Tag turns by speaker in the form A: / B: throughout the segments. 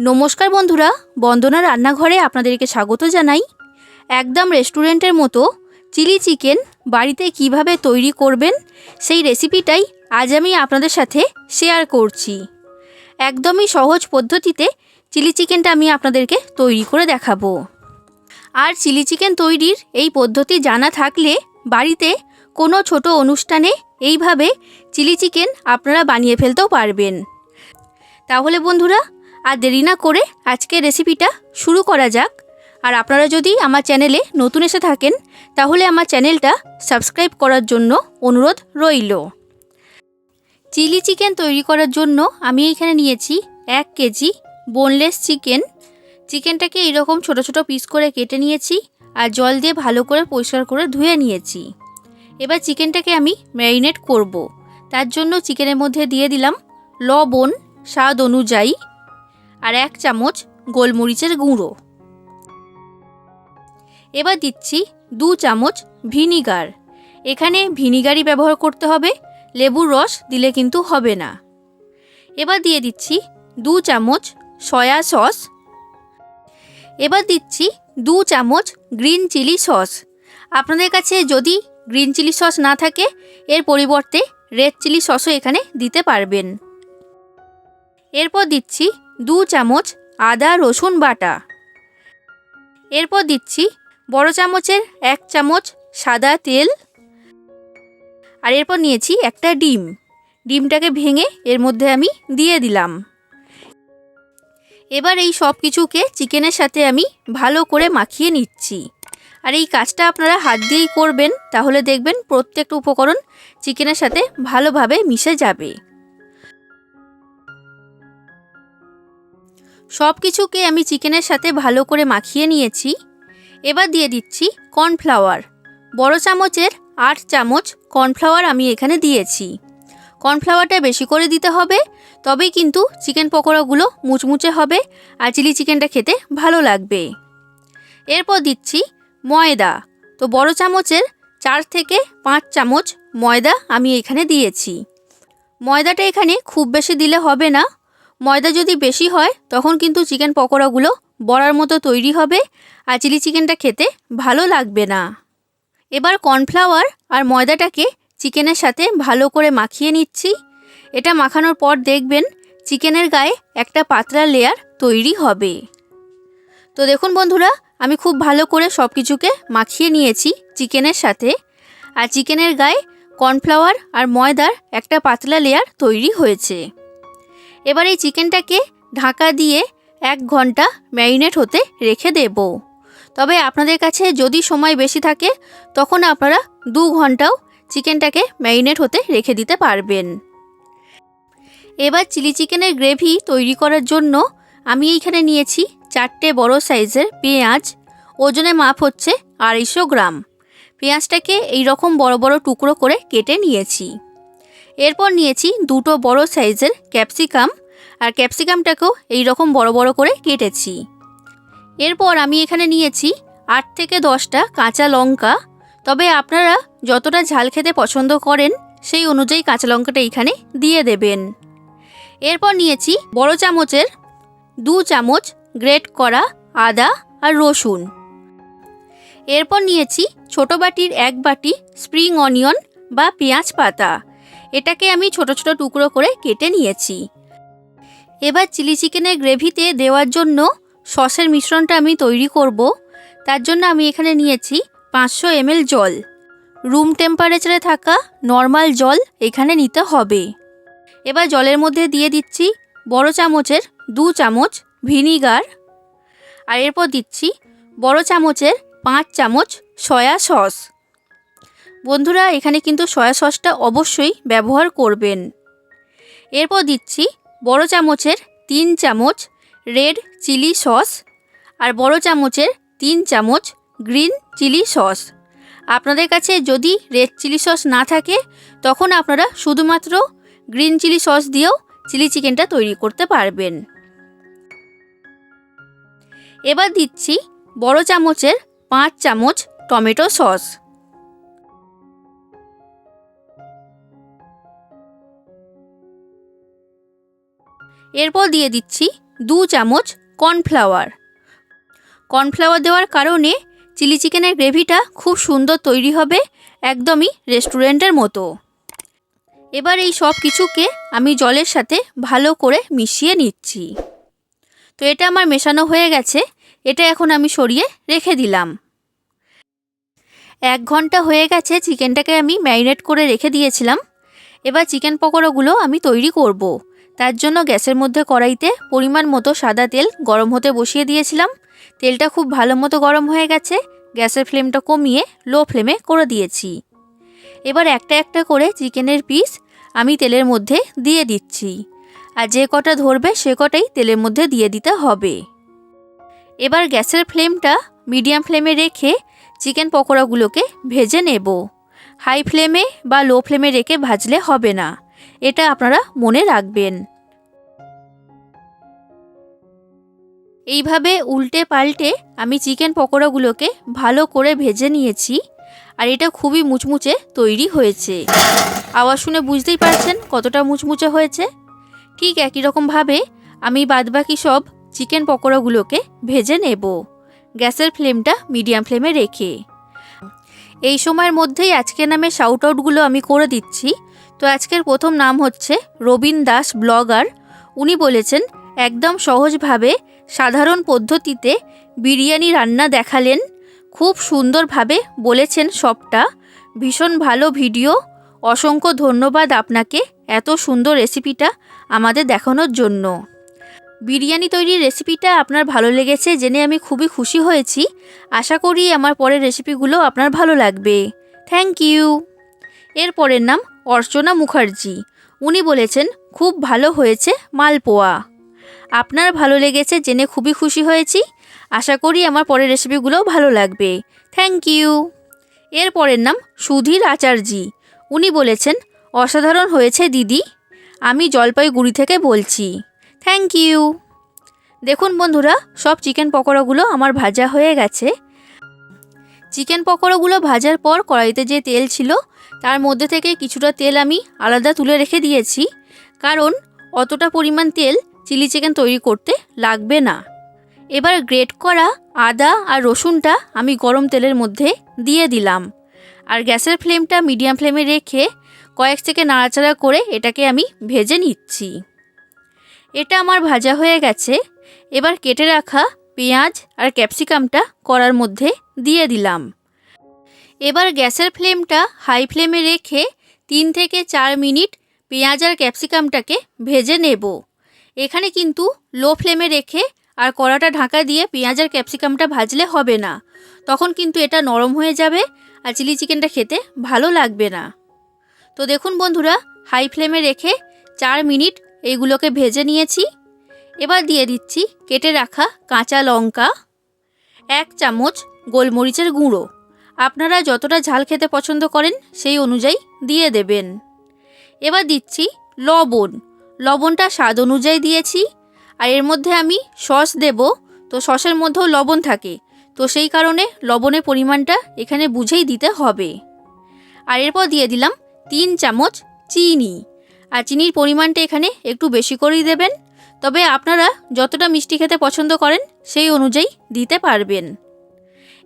A: নমস্কার বন্ধুরা, বন্দনা রান্নাঘরে আপনাদেরকে স্বাগত জানাই। একদম রেস্টুরেন্টের মতো চিলি চিকেন বাড়িতে কীভাবে তৈরি করবেন সেই রেসিপিটাই আজ আমি আপনাদের সাথে শেয়ার করছি। একদমই সহজ পদ্ধতিতে চিলি চিকেনটা আমি আপনাদেরকে তৈরি করে দেখাবো। আর চিলি চিকেন তৈরির এই পদ্ধতি জানা থাকলে বাড়িতে কোনো ছোট অনুষ্ঠানে এইভাবে চিলি চিকেন আপনারা বানিয়ে ফেলতেও পারবেন। তাহলে বন্ধুরা আর দেরি না করে আজকের রেসিপিটা শুরু করা যাক। আর আপনারা যদি আমার চ্যানেলে নতুন এসে থাকেন, তাহলে আমার চ্যানেলটা সাবস্ক্রাইব করার জন্য অনুরোধ রইল। চিলি চিকেন তৈরি করার জন্য আমি এখানে নিয়েছি এক কেজি বোনলেস চিকেন। চিকেনটাকে এইরকম ছোট ছোট পিস করে কেটে নিয়েছি আর জল দিয়ে ভালো করে পরিষ্কার করে ধুয়ে নিয়েছি। এবার চিকেনটাকে আমি ম্যারিনেট করব। তার জন্য চিকেনের মধ্যে দিয়ে দিলাম লবণ, স্বাদ অনুযায়ী আর এক চামচ গোলমরিচের গুঁড়ো। এবার দিচ্ছি দু চামচ ভিনিগার। এখানে ভিনিগারই ব্যবহার করতে হবে, লেবুর রস দিলে কিন্তু হবে না। এবার দিয়ে দিচ্ছি দু চামচ সয়া সস। এবার দিচ্ছি দু চামচ গ্রিন চিলি সস। আপনাদের কাছে যদি গ্রিন চিলি সস না থাকে, এর পরিবর্তে রেড চিলি সসও এখানে দিতে পারবেন। এরপর দিচ্ছি দু চামচ আদা রসুন বাটা। এরপর দিচ্ছি বড় চামচের এক চামচ সাদা তেল। আর এরপর নিয়েছি একটা ডিম। ডিমটাকে ভেঙে এর মধ্যে আমি দিয়ে দিলাম। এবার এই সব কিছুকে চিকেনের সাথে আমি ভালো করে মাখিয়ে নিচ্ছি। আর এই কাজটা আপনারা হাত দিয়েই করবেন, তাহলে দেখবেন প্রত্যেকটা উপকরণ চিকেনের সাথে ভালোভাবে মিশে যাবে। সব কিছুকে আমি চিকেনের সাথে ভালো করে মাখিয়ে নিয়েছি। এবার দিয়ে দিচ্ছি কর্নফ্লাওয়ার। বড় চামচের আট চামচ কর্নফ্লাওয়ার আমি এখানে দিয়েছি। কর্নফ্লাওয়ারটা বেশি করে দিতে হবে, তবেই কিন্তু চিকেন পকোড়াগুলো মুচমুচে হবে আর চিলি চিকেনটা খেতে ভালো লাগবে। এরপর দিচ্ছি ময়দা। তো বড় চামচের চার থেকে পাঁচ চামচ ময়দা আমি এখানে দিয়েছি। ময়দাটা এখানে খুব বেশি দিলে হবে না ময়দা যদি বেশি হয়, তখন কিন্তু চিকেন পকোড়াগুলো বড়ার মতো তৈরি হবে আর চিলি চিকেনটা খেতে ভালো লাগবে না। এবার কর্নফ্লাওয়ার আর ময়দাটাকে চিকেনের সাথে ভালো করে মাখিয়ে নিচ্ছি। এটা মাখানোর পর দেখবেন চিকেনের গায়ে একটা পাতলা লেয়ার তৈরি হবে। তো দেখুন বন্ধুরা, আমি খুব ভালো করে সব কিছুকে মাখিয়ে নিয়েছি চিকেনের সাথে। আর চিকেনের গায়ে কর্নফ্লাওয়ার আর ময়দার একটা পাতলা লেয়ার তৈরি হয়েছে। এবার এই চিকেনটাকে ঢাকা দিয়ে এক ঘণ্টা ম্যারিনেট হতে রেখে দেব। তবে আপনাদের কাছে যদি সময় বেশি থাকে, তখন আপনারা দু ঘন্টাও চিকেনটাকে ম্যারিনেট হতে রেখে দিতে পারবেন। এবার চিলি চিকেনের গ্রেভি তৈরি করার জন্য আমি এইখানে নিয়েছি চারটে বড় সাইজের পেঁয়াজ। ওজনে মাপ হচ্ছে আড়াইশো গ্রাম। পেঁয়াজটাকে এই রকম বড় বড় টুকরো করে কেটে নিয়েছি। এরপর নিয়েছি দুটো বড় সাইজের ক্যাপসিকাম আর ক্যাপসিকামটাকেও এই রকম বড় বড় করে কেটেছি। এরপর আমি এখানে নিয়েছি আট থেকে দশটা কাঁচা লঙ্কা। তবে আপনারা যতটা ঝাল খেতে পছন্দ করেন, সেই অনুযায়ী কাঁচা লঙ্কাটা এখানে দিয়ে দেবেন। এরপর নিয়েছি বড় চামচের দু চামচ গ্রেট করা আদা আর রসুন। এরপর নিয়েছি ছোট বাটির এক বাটি স্প্রিং অনিয়ন বা পেঁয়াজ পাতা। এটাকে আমি ছোট ছোট টুকরো করে কেটে নিয়েছি। এবার চিলি চিকেনের গ্রেভিতে দেওয়ার জন্য সসের মিশ্রণটা আমি তৈরি করব। তার জন্য আমি এখানে নিয়েছি পাঁচশো এমএল জল। রুম টেম্পারেচারে থাকা নর্মাল জল এখানে নিতে হবে। এবার জলের মধ্যে দিয়ে দিচ্ছি বড় চামচের দু চামচ ভিনিগার। আর এরপর দিচ্ছি বড় চামচের পাঁচ চামচ সয়া সস। বন্ধুরা, এখানে কিন্তু সয়া সসটা অবশ্যই ব্যবহার করবেন। এরপর দিচ্ছি বড় চামচের তিন চামচ রেড চিলি সস আর বড় চামচের তিন চামচ গ্রিন চিলি সস। আপনাদের কাছে যদি রেড চিলি সস না থাকে, তখন আপনারা শুধুমাত্র গ্রিন চিলি সস দিয়েও চিলি চিকেনটা তৈরি করতে পারবেন। এবার দিচ্ছি বড় চামচের পাঁচ চামচ টমেটো সস। এরপর দিয়ে দিচ্ছি দু চামচ কর্নফ্লাওয়ার। কর্নফ্লাওয়ার দেওয়ার কারণে চিলি চিকেনের গ্রেভিটা খুব সুন্দর তৈরি হবে একদমই রেস্টুরেন্টের মতো। এবার এই সব কিছুকে আমি জলের সাথে ভালো করে মিশিয়ে নিচ্ছি। তো এটা আমার মেশানো হয়ে গেছে, এটা এখন আমি সরিয়ে রেখে দিলাম। এক ঘণ্টা হয়ে গেছে চিকেনটাকে আমি ম্যারিনেট করে রেখে দিয়েছিলাম। এবার চিকেন পকোড়াগুলো আমি তৈরি করব। তার জন্য গ্যাসের মধ্যে কড়াইতে পরিমাণ মতো সাদা তেল গরম হতে বসিয়ে দিয়েছিলাম। তেলটা খুব ভালো মতো গরম হয়ে গেছে। গ্যাসের ফ্লেমটা কমিয়ে লো ফ্লেমে করে দিয়েছি। এবার একটা একটা করে চিকেনের পিস আমি তেলের মধ্যে দিয়ে দিচ্ছি। আর যে কটা ধরবে সে কটাই তেলের মধ্যে দিয়ে দিতে হবে। এবার গ্যাসের ফ্লেমটা মিডিয়াম ফ্লেমে রেখে চিকেন পকোড়াগুলোকে ভেজে নেব। হাই ফ্লেমে বা লো ফ্লেমে রেখে ভাজলে হবে না। এটা আপনারা মনে রাখবেন। এইভাবে উল্টে পাল্টে আমি চিকেন পকোড়াগুলোকে ভালো করে ভেজে নিয়েছি, আর এটা খুবই মুচমুচে তৈরি হয়েছে। আওয়াজ শুনে বুঝতেই পারছেন কতটা মুচমুচে হয়েছে। ঠিক একই রকমভাবে আমি বাদবাকি সব চিকেন পকোড়াগুলোকে ভেজে নেব। গ্যাসের ফ্লেমটা মিডিয়াম ফ্লেমে রেখে। এই সময়ের মধ্যেই আজকের নামে শাউট আউটগুলো আমি করে দিচ্ছি। তো আজকের প্রথম নাম হচ্ছে রবীন দাস ব্লগার। উনি বলেছেন, একদম সহজভাবে সাধারণ পদ্ধতিতে বিরিয়ানি রান্না দেখালেন। খুব সুন্দরভাবে বলেছেন সবটা। ভীষণ ভালো ভিডিও। অসংখ্য ধন্যবাদ আপনাকে এত সুন্দর রেসিপিটা আমাদের দেখানোর জন্য। বিরিয়ানি তৈরির রেসিপিটা আপনার ভালো লেগেছে জেনে আমি খুবই খুশি হয়েছি। আশা করি আমার পরের রেসিপিগুলো আপনার ভালো লাগবে। Thank you. এর পরের নাম অর্চনা মুখার্জি। উনি বলেছেন, খুব ভালো হয়েছে মালপোয়া। আপনার ভালো লেগেছে জেনে খুবই খুশি হয়েছি। আশা করি আমার পরের রেসিপিগুলোও ভালো লাগবে। থ্যাংক ইউ এর পরের নাম সুধীর আচার্যি। উনি বলেছেন, অসাধারণ হয়েছে দিদি। আমি জলপাইগুড়ি থেকে বলছি। থ্যাংক ইউ দেখুন বন্ধুরা, সব চিকেন পকোড়াগুলো আমার ভাজা হয়ে গেছে। চিকেন পকোড়াগুলো ভাজার পর কড়াইতে যে তেল ছিল, তার মধ্যে থেকে কিছুটা তেল আমি আলাদা তুলে রেখে দিয়েছি। কারণ, অতটা পরিমাণ তেল চিলি চিকেন তৈরি করতে লাগবে না। এবার গ্রেট করা আদা আর রসুনটা আমি গরম তেলের মধ্যে দিয়ে দিলাম। আর গ্যাসের ফ্লেমটা মিডিয়াম ফ্লেমে রেখে কয়েক থেকে নাড়াচাড়া করে এটাকে আমি ভেজে নিচ্ছি। এটা আমার ভাজা হয়ে গেছে। এবার কেটে রাখা পেঁয়াজ আর ক্যাপসিকামটা করার মধ্যে দিয়ে দিলাম। এবার গ্যাসের ফ্লেমটা হাই ফ্লেমে রেখে তিন থেকে চার মিনিট পেঁয়াজ আর ক্যাপসিকামটাকে ভেজে নেব। এখানে কিন্তু লো ফ্লেমে রেখে আর কড়াটা ঢাকা দিয়ে পেঁয়াজ আর ক্যাপসিকামটা ভাজলে হবে না। তখন কিন্তু এটা নরম হয়ে যাবে আর চিলি চিকেনটা খেতে ভালো লাগবে না। তো দেখুন বন্ধুরা, হাই ফ্লেমে রেখে চার মিনিট এইগুলোকে ভেজে নিয়েছি। এবার দিয়ে দিচ্ছি কেটে রাখা কাঁচা লঙ্কা, এক চামচ গোলমরিচের গুঁড়ো। আপনারা যতটা ঝাল খেতে পছন্দ করেন সেই অনুযায়ী দিয়ে দেবেন। এবার দিচ্ছি লবণ। লবণটা স্বাদ অনুযায়ী দিয়েছি। আর এর মধ্যে আমি সস দেব। তো সসের মধ্যেও লবণ থাকে। তো সেই কারণে লবণের পরিমাণটা এখানে বুঝেই দিতে হবে। আর এরপর দিয়ে দিলাম তিন চামচ চিনি। আর চিনির পরিমাণটা এখানে একটু বেশি করেই দেবেন। তবে আপনারা যতটা মিষ্টি খেতে পছন্দ করেন, সেই অনুযায়ী দিতে পারবেন।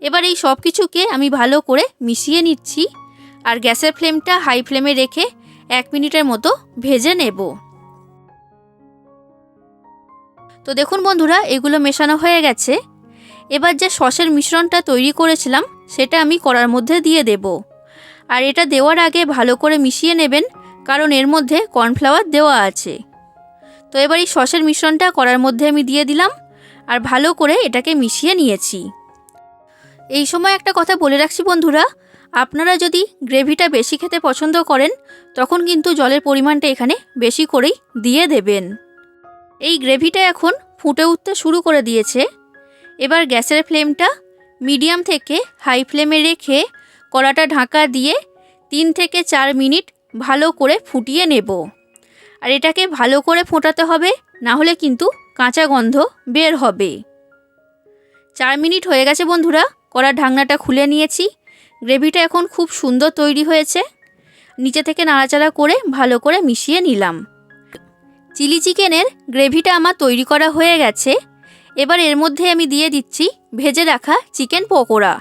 A: এবার এই সব কিছুকে আমি ভালো করে মিশিয়ে নিচ্ছি। আর গ্যাসের ফ্লেমটা হাই ফ্লেমে রেখে এক মিনিটের মতো ভেজে নেব। তো দেখুন বন্ধুরা, এগুলো মেশানো হয়ে গেছে। এবার যে সসের মিশ্রণটা তৈরি করেছিলাম, সেটা আমি কড়ার মধ্যে দিয়ে দেব। আর এটা দেওয়ার আগে ভালো করে মিশিয়ে নেবেন, কারণ এর মধ্যে কর্নফ্লাওয়ার দেওয়া আছে। তো এবার এই সসের মিশ্রণটা কড়ার মধ্যে আমি দিয়ে দিলাম, আর ভালো করে এটাকে মিশিয়ে নিয়েছি। এই সময় একটা কথা বলে রাখছি বন্ধুরা, আপনারা যদি গ্রেভিটা বেশি খেতে পছন্দ করেন, তখন কিন্তু জলের পরিমাণটা এখানে বেশি করেই দিয়ে দেবেন। এই গ্রেভিটা এখন ফুটে উঠতে শুরু করে দিয়েছে। এবার গ্যাসের ফ্লেমটা মিডিয়াম থেকে হাই ফ্লেমে রেখে কড়াটা ঢাকা দিয়ে তিন থেকে চার মিনিট ভালো করে ফুটিয়ে নেব। আর এটাকে ভালো করে ফোটাতে হবে, না হলে কিন্তু কাঁচা গন্ধ বের হবে। চার মিনিট হয়ে গেছে বন্ধুরা, কড়ার ঢাকনাটা খুলে নিয়েছি। গ্রেভিটা এখন খুব সুন্দর তৈরি হয়েছে। নিচে থেকে নাড়াচাড়া করে ভালো করে মিশিয়ে নিলাম। চিলি চিকেনের গ্রেভিটা আমার তৈরি করা হয়ে গেছে। এবার এর মধ্যে আমি দিয়ে দিচ্ছি ভেজে রাখা চিকেন পকোড়া।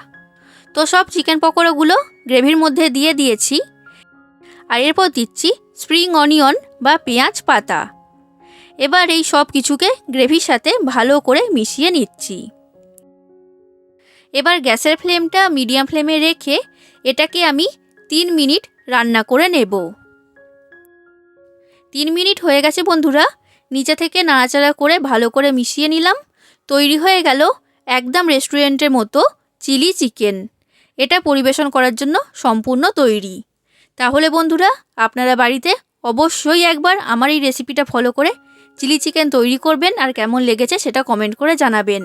A: তো সব চিকেন পকোড়াগুলো গ্রেভির মধ্যে দিয়ে দিয়েছি। আর এরপর দিচ্ছি স্প্রিং অনিয়ন বা পেঁয়াজ পাতা। এবার এই সব কিছুকে গ্রেভির সাথে ভালো করে মিশিয়ে নিচ্ছি। এবার গ্যাসের ফ্লেমটা মিডিয়াম ফ্লেমে রেখে এটাকে আমি তিন মিনিট রান্না করে নেব। তিন মিনিট হয়ে গেছে বন্ধুরা। নিচে থেকে নাড়াচাড়া করে ভালো করে মিশিয়ে নিলাম। তৈরি হয়ে গেল একদম রেস্টুরেন্টের মতো চিলি চিকেন। এটা পরিবেশন করার জন্য সম্পূর্ণ তৈরি। তাহলে বন্ধুরা, আপনারা বাড়িতে অবশ্যই একবার আমার এই রেসিপিটা ফলো করে চিলি চিকেন তৈরি করবেন আর কেমন লেগেছে সেটা কমেন্ট করে জানাবেন।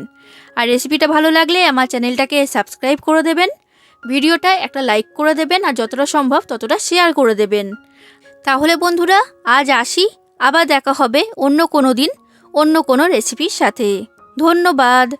A: আর রেসিপিটা ভালো লাগলে আমার চ্যানেলটাকে সাবস্ক্রাইব করে দেবেন। ভিডিওটা একটা লাইক করে দেবেন আর যতটা সম্ভব ততটা শেয়ার করে দেবেন। তাহলে বন্ধুরা, আজ আসি। আবার দেখা হবে অন্য কোনো দিন, অন্য কোনো রেসিপির সাথে। ধন্যবাদ।